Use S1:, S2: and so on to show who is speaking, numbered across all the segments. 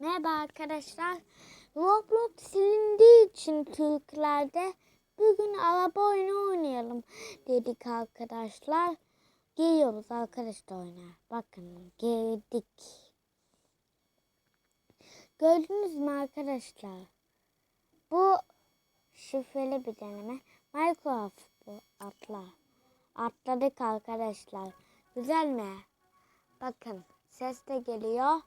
S1: Merhaba arkadaşlar. Roblox silindiği için Türklerde bugün araba oyunu oynayalım dedik arkadaşlar. Geliyoruz arkadaşlar oyuna. Bakın geldik. Gördünüz mü arkadaşlar? Bu şifreli bir deneme. Minecraft bu atla. Atladık arkadaşlar. Güzel mi? Bakın ses de geliyor.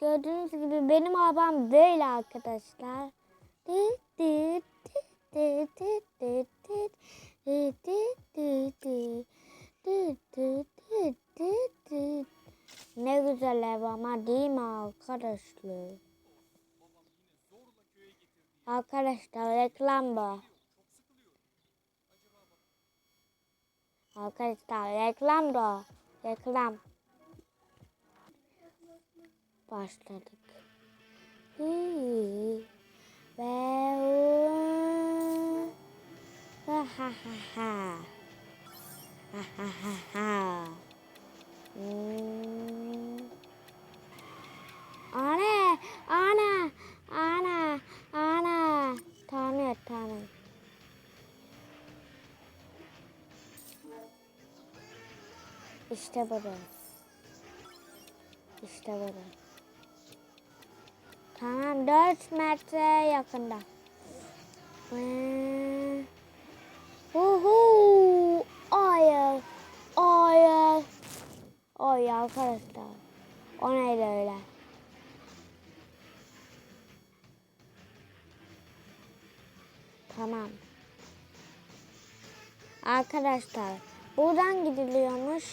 S1: Gördüğünüz gibi benim arabam böyle arkadaşlar. Dıt dıt dıt dıt dıt dıt dıt dıt dıt dıt dıt dıt dıt dıt. Ne güzel ev ama değil mi arkadaşlar? Arkadaşlar reklam bu. Arkadaşlar reklam da. Reklam. Başladık. Hı. Ve ha ha ha ha. Ha ha ha. Ana, ana, ana, ana. Tanrı, tanrı. İşte burada. İşte burada. Tamam 4 metre yakında. Ee, Uhu. Hayır. Hayır. Ay arkadaşlar. O neydi öyle? Tamam. Arkadaşlar buradan gidiliyormuş.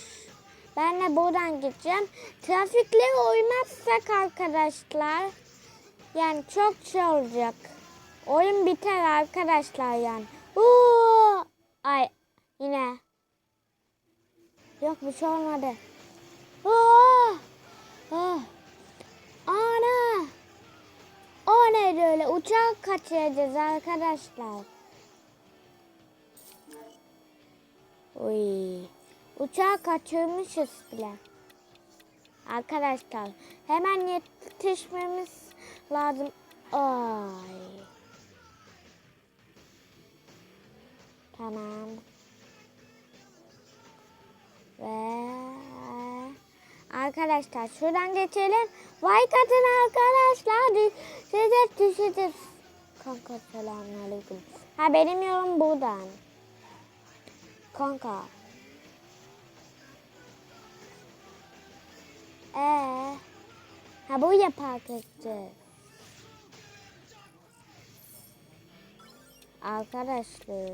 S1: Ben de buradan gideceğim. Trafikle uymazsak arkadaşlar yani çok şey olacak. Oyun biter arkadaşlar yani. Uuu! Ay yine. Yok bir şey olmadı. Uuu! Ah! Ana! O neydi öyle? Uçak kaçıracağız arkadaşlar. Uy. Uçağı kaçırmışız bile. Arkadaşlar hemen yetişmemiz lazım. Ay. Tamam. Ve arkadaşlar şuradan geçelim. Vay katın arkadaşlar. Size düşeceğiz. Kanka selamünaleyküm. Ha benim yolum buradan. Kanka. Ee, ha buraya park edeceğiz. Arkadaşlar.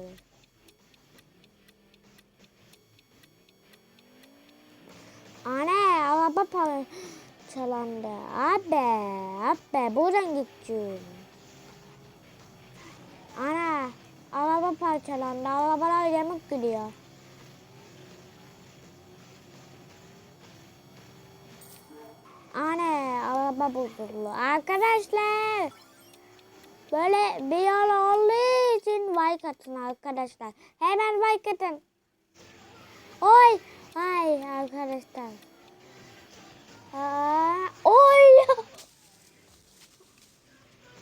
S1: Anne araba parçalandı. Abi, abi buradan gideceğim. Ana araba parçalandı. Arabalar yamuk gidiyor. Anne araba bozuldu. Arkadaşlar böyle bir yol olduğu için like atın arkadaşlar. Hemen like atın. Oy ay arkadaşlar. Aa, oy.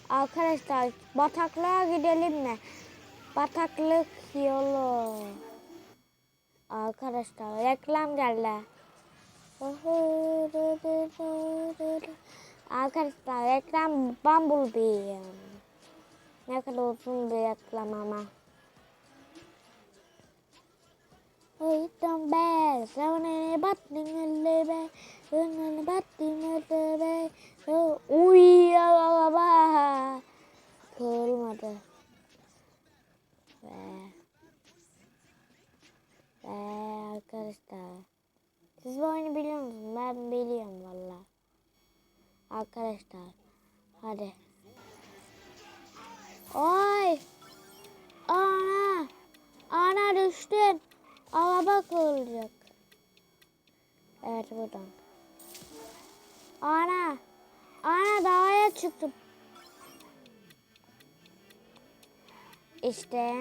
S1: Arkadaşlar bataklığa gidelim mi? Bataklık yolu. Arkadaşlar reklam geldi. Arkadaşlar reklam Bumblebee. Ne kadar uzun bir reklam ama. Uyutum be, savunani batting lebe, savunani batting lebe. Uy araba. Kırılmadı. Ve ve arkadaşlar. Siz bu oyunu biliyor musunuz? Ben biliyorum valla. Arkadaşlar. Hadi. Oy. Ana. Ana düştüm. Araba kırılacak. Evet buradan. Ana. Ana dağa çıktım. İşte.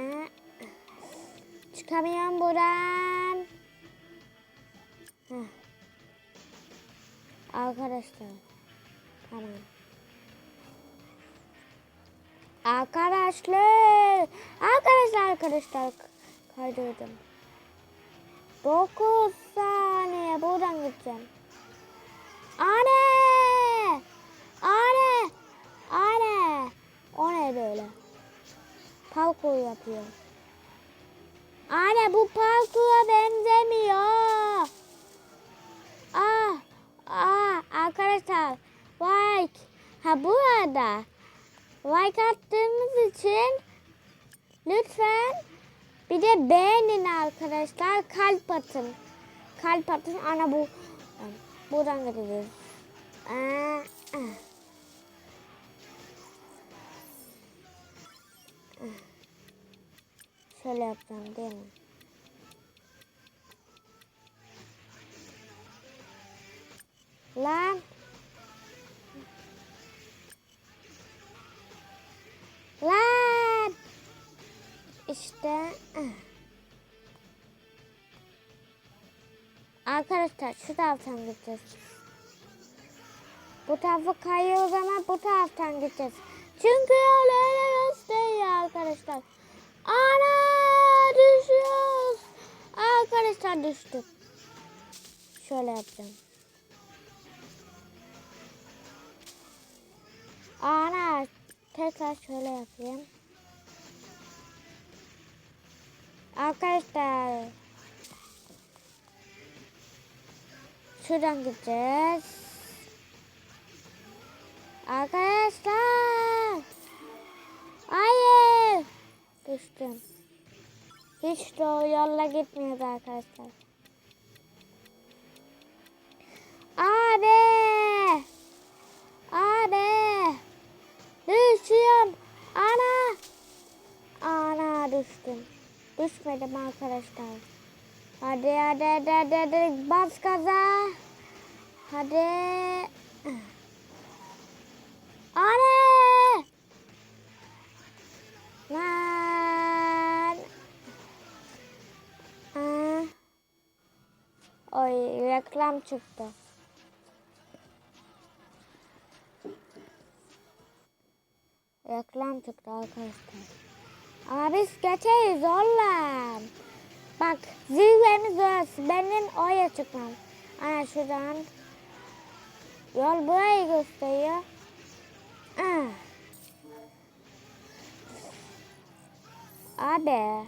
S1: Çıkamıyorum buradan. Heh. Arkadaşlar. Tamam. Arkadaşlar. Arkadaşlar arkadaşlar. Kaydırdım. 9 saniye buradan gideceğim. Anne! Anne! Anne! O ne böyle? Parkur yapıyor. Anne bu parkura benzemiyor. Ah, ah arkadaşlar like ha bu arada like attığınız için lütfen bir de beğenin arkadaşlar kalp atın. Kalp atın ana bu buradan gideceğiz. Aa, ah. Şöyle yapacağım değil mi? Lan. Lan. İşte. ah. Arkadaşlar şu taraftan gideceğiz. Bu tarafa kayıyor o zaman bu taraftan gideceğiz. Çünkü yol öyle gösteriyor arkadaşlar. Ana düşüyoruz. Arkadaşlar düştük. Şöyle yapacağım. Ana tekrar şöyle yapayım. Arkadaşlar şuradan gideceğiz. Arkadaşlar hayır düştüm. Hiç doğru yolla gitmiyoruz arkadaşlar. Düşmedim arkadaşlar. Hadi hadi hadi hadi, hadi. bas gaza. Hadi. Ana! Lan! Aa. Oy reklam çıktı. Reklam çıktı arkadaşlar. Ama biz geçeriz oğlum. Bak zirvemiz orası. Benim oraya çıkmam. Ana şuradan. Yol burayı gösteriyor. Ah. Abi.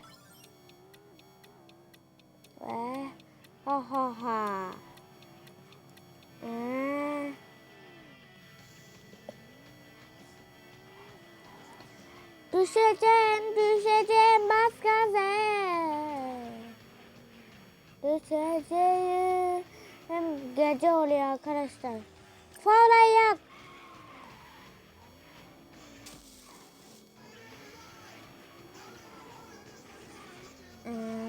S1: Ve ha ha ha. Ah. Düşeceğim, düşeceğim bas gaza. Düşeceğim. Hem gece oluyor arkadaşlar. Falan yak. Ee,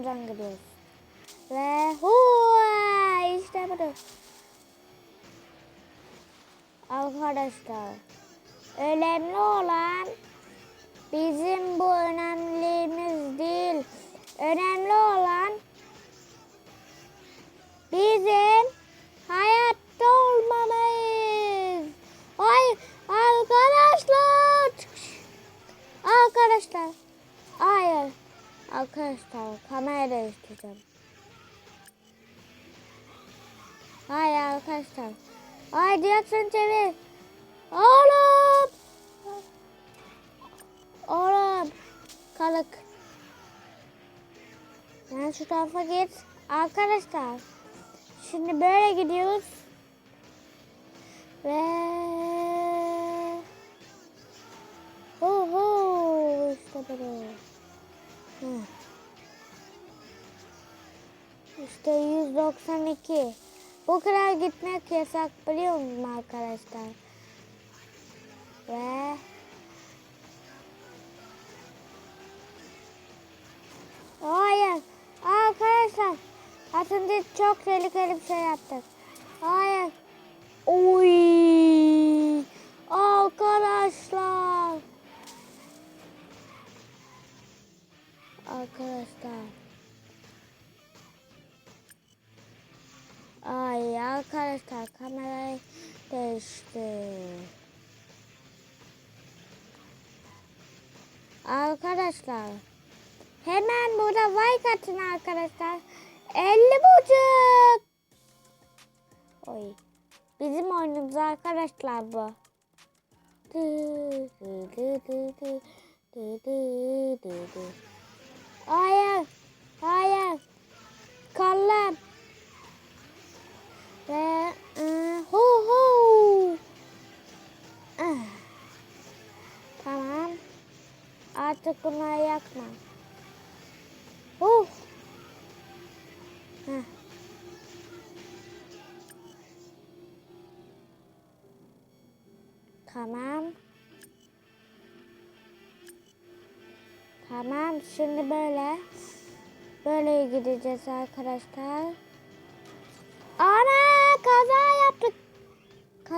S1: Buradan gidiyoruz. Ve hu işte budur. Arkadaşlar. Önemli olan bizim bu önemliliğimiz arkadaşlar. Ay direksiyon çevir. Oğlum. Oğlum. Kalık. Ben şu tarafa git. Arkadaşlar. Şimdi böyle gidiyoruz. Ve Oho işte böyle. Hı. İşte 192. Bu kadar gitmek yasak biliyor musunuz arkadaşlar? Ve Hayır. Arkadaşlar aslında çok tehlikeli bir şey yaptık. Hayır. Oy. Arkadaşlar. Arkadaşlar. Arkadaşlar kamerayı değiştir. Arkadaşlar hemen burada like atın arkadaşlar. 50 buçuk. Oy. Bizim oyunumuz arkadaşlar bu. Hayır. Hayır. Kalem. Ve ı, hu hu. Ah. Tamam. Artık bunları yakma. Uh. Heh. Tamam. Tamam. Şimdi böyle. Böyle gideceğiz arkadaşlar.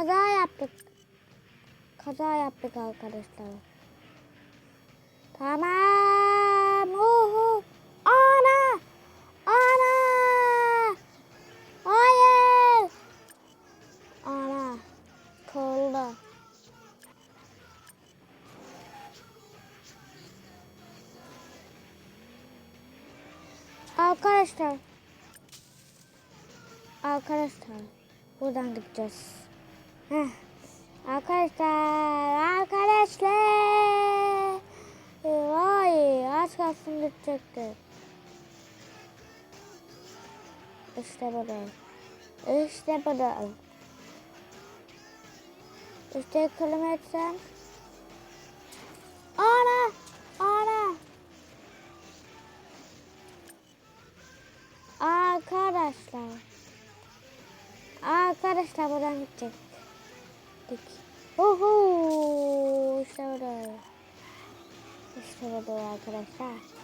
S1: Kaza yaptık. Kaza yaptık arkadaşlar. Tamam. Uhu. Ana. Ana. Hayır. Ana. Kolda. Arkadaşlar. Arkadaşlar. Buradan gideceğiz. Arkadaşlar. Arkadaşlar. Vay. Az kalsın gidecekti. İşte burada. İşte burada. İşte kilometrem. Ana. Ana. Arkadaşlar. Arkadaşlar buradan gidecek. Dik. Uhu. İşte burada. İşte burada arkadaşlar.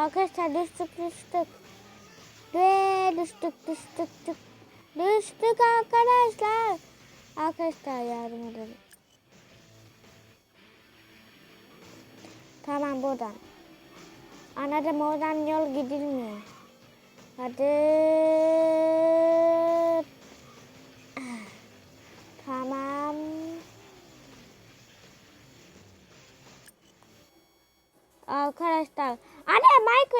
S1: Arkadaşlar düştük düştük. Ve düştük düştük düştük. Düştük arkadaşlar. Arkadaşlar yardım edin. Tamam buradan. Anladım oradan yol gidilmiyor. Hadi. Tamam. Arkadaşlar.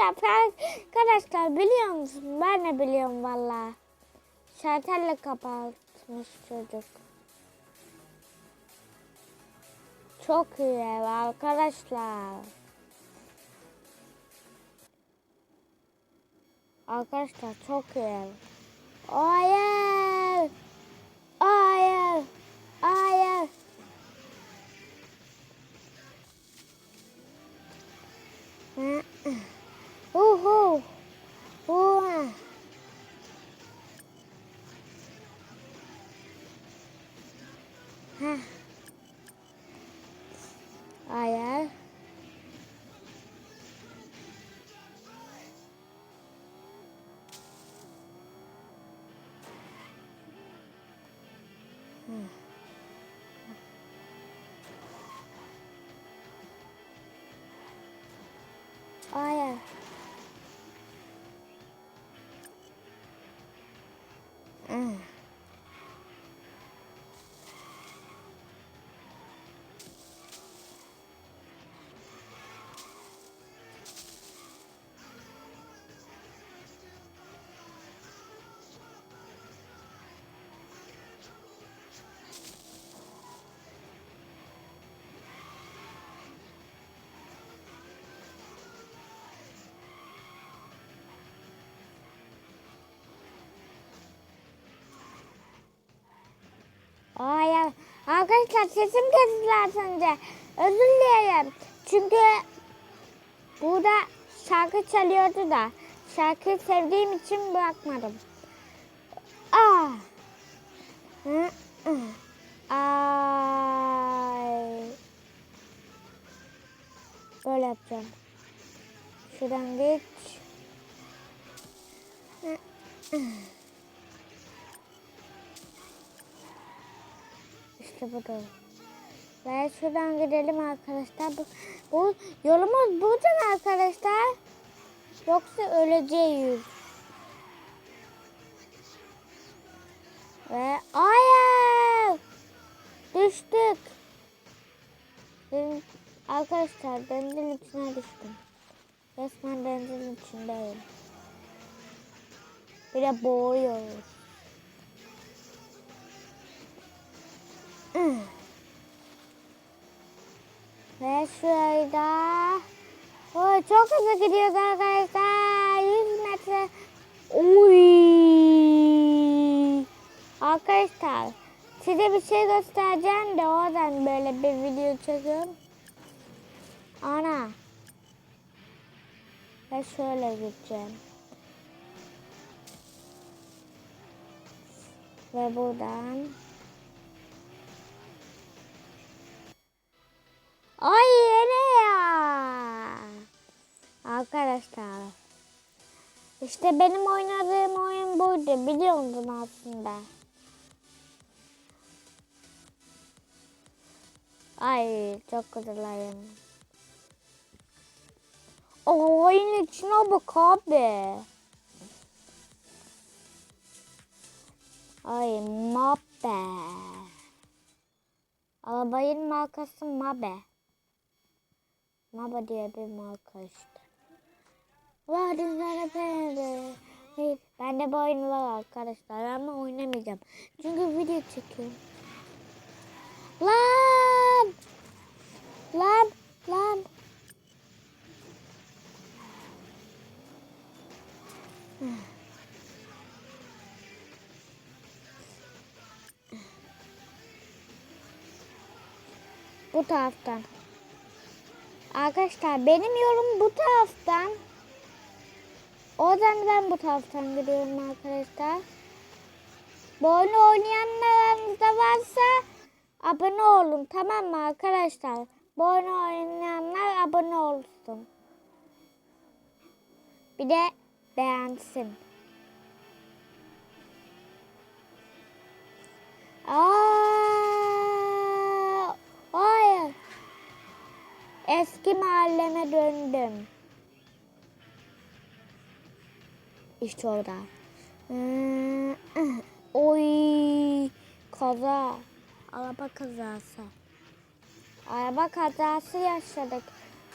S1: Minecraft arkadaşlar biliyor musun? Ben de biliyorum valla. Şartelle kapatmış çocuk. Çok iyi ev arkadaşlar. Arkadaşlar çok iyi ev. Hayır. Hayır. Hayır. 哎呀。Hayır. Arkadaşlar sesim kesildi az önce. Özür dilerim. Çünkü burada şarkı çalıyordu da. Şarkıyı sevdiğim için bırakmadım. Hı. Ay. Böyle yapacağım. Şuradan geç. İşte bu da. Ve şuradan gidelim arkadaşlar. Bu, bu yolumuz buradan arkadaşlar. Yoksa öleceğiz. Ve hayır. Düştük. Ben, arkadaşlar denizin içine düştüm. Resmen denizin içindeyim. Bir de boğuyoruz. Ve şurada Oy, çok hızlı gidiyoruz arkadaşlar. 100 metre. Uy. Arkadaşlar size bir şey göstereceğim de oradan böyle bir video çekiyorum. Ana. Ve şöyle gideceğim. Ve buradan İşte benim oynadığım oyun buydu. Biliyor musun aslında? Ay çok. O oyun içine bak abi. Ay mabe. Arabanın markası Mabe. Maba diye bir marka işte. Vay dinlere beğendi. Hayır, ben de bu oyunu var arkadaşlar ama oynamayacağım. Çünkü video çekiyorum. Lan! Lan! Lan! Bu taraftan. Arkadaşlar benim yolum bu taraftan. Oradan ben bu taraftan gidiyorum arkadaşlar. Bu oyunu oynayanlarınızda varsa abone olun tamam mı arkadaşlar? Bu oyunu oynayanlar abone olsun. Bir de beğensin. Aa, hayır. Eski mahalleme döndüm. İşte orada. Hmm, Oy kaza. Araba kazası. Araba kazası yaşadık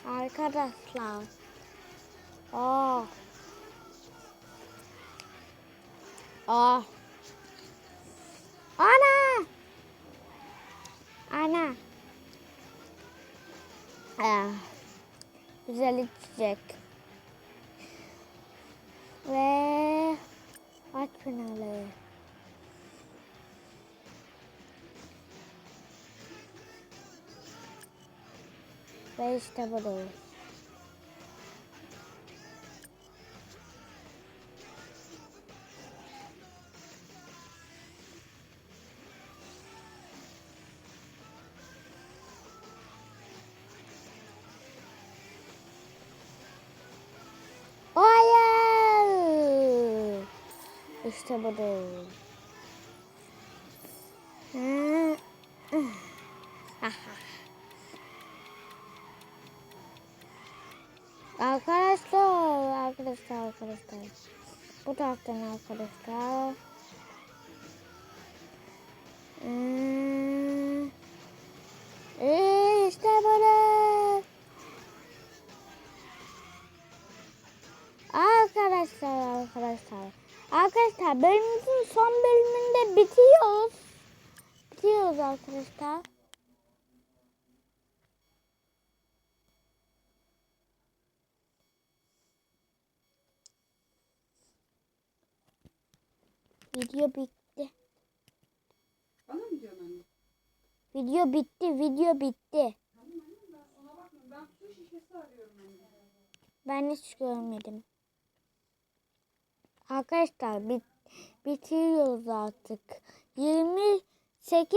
S1: arkadaşlar. Aa. Aa. Ana. Ana. Ah, güzel içecek. Ve aç finalı. Ve işte budur. Hayır. İşte. Hı. Arkadaşlar, arkadaşlar, arkadaşlar. Bu taraftan arkadaşlar. Hmm. İşte böyle. Arkadaşlar, arkadaşlar. Arkadaşlar bölümümüzün son bölümünde bitiyoruz. Bitiyoruz arkadaşlar. Video bitti.
S2: Bana mı diyorsun anne?
S1: Video bitti. Video bitti.
S2: Tamam anne ben ona bakmıyorum. Ben su şişesi arıyorum anne.
S1: Ben hiç görmedim. Arkadaşlar bit bitiriyoruz artık. 28